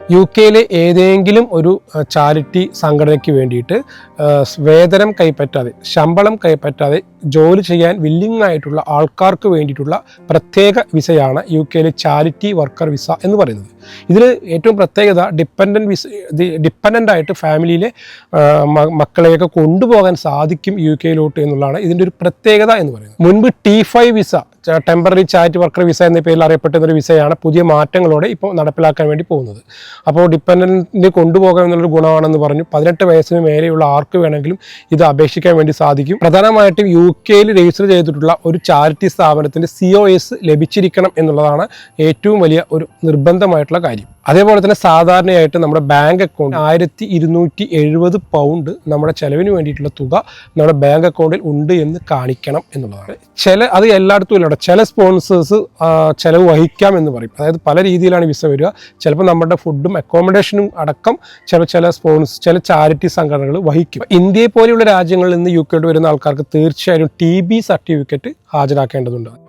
U കെയിലെ ഏതെങ്കിലും ഒരു ചാരിറ്റി സംഘടനയ്ക്ക് വേണ്ടിയിട്ട് വേതനം കൈപ്പറ്റാതെ ശമ്പളം കൈപ്പറ്റാതെ ജോലി ചെയ്യാൻ വില്ലിംഗ് ആയിട്ടുള്ള ആൾക്കാർക്ക് വേണ്ടിയിട്ടുള്ള പ്രത്യേക വിസയാണ് യു കെയിലെ ചാരിറ്റി വർക്കർ വിസ എന്ന് പറയുന്നത്. ഇതിൽ ഏറ്റവും പ്രത്യേകത ഡിപ്പെൻഡന്റ് വിസ ഡിപ്പെൻഡന്റ് ആയിട്ട് ഫാമിലിയിലെ മക്കളെയൊക്കെ കൊണ്ടുപോകാൻ സാധിക്കും യു കെയിലോട്ട് എന്നുള്ളതാണ് ഇതിന്റെ ഒരു പ്രത്യേകത എന്ന് പറയുന്നത്. മുൻപ് T five visa temporary charity worker visa എന്ന പേരിൽ അറിയപ്പെട്ടിരുന്ന ഒരു വിസയാണ് പുതിയ മാറ്റങ്ങളോടെ ഇപ്പോൾ നടപ്പിലാക്കാൻ വേണ്ടി പോകുന്നത്. അപ്പോൾ ഡിപ്പെൻഡന്റിന് കൊണ്ടുപോകാം എന്നുള്ളൊരു ഗുണമാണെന്ന് പറഞ്ഞു. പതിനെട്ട് വയസ്സിന് മേലെയുള്ള ആർക്ക് വേണമെങ്കിലും ഇത് അപേക്ഷിക്കാൻ വേണ്ടി സാധിക്കും. പ്രധാനമായിട്ടും യു കെയിൽ രജിസ്റ്റർ ചെയ്തിട്ടുള്ള ഒരു ചാരിറ്റി സ്ഥാപനത്തിന്റെ സി ലഭിച്ചിരിക്കണം എന്നുള്ളതാണ് ഏറ്റവും വലിയ ഒരു നിർബന്ധമായിട്ടുള്ള കാര്യം. അതേപോലെ തന്നെ സാധാരണയായിട്ട് നമ്മുടെ ബാങ്ക് അക്കൗണ്ട് ആയിരത്തി ഇരുന്നൂറ്റി എഴുപത് പൗണ്ട് നമ്മുടെ ചെലവിന് വേണ്ടിയിട്ടുള്ള തുക നമ്മുടെ ബാങ്ക് അക്കൗണ്ടിൽ ഉണ്ട് എന്ന് കാണിക്കണം എന്നുള്ളതാണ്. ചില അത് എല്ലായിടത്തും ഇല്ല. ചില സ്പോൺസേഴ്സ് ചിലവ് വഹിക്കാം എന്ന് പറയും. അതായത് പല രീതിയിലാണ് വിസ വരിക. ചിലപ്പോൾ നമ്മുടെ ഫുഡും അക്കോമഡേഷനും അടക്കം ചില ചില സ്പോൺസ് ചില ചാരിറ്റി സംഘടനകൾ വഹിക്കും. ഇന്ത്യയെ പോലെയുള്ള രാജ്യങ്ങളിൽ നിന്ന് യു കെയോട്ട് വരുന്ന ആൾക്കാർക്ക് തീർച്ചയായും ടി ബി സർട്ടിഫിക്കറ്റ് ഹാജരാക്കേണ്ടതുണ്ട്.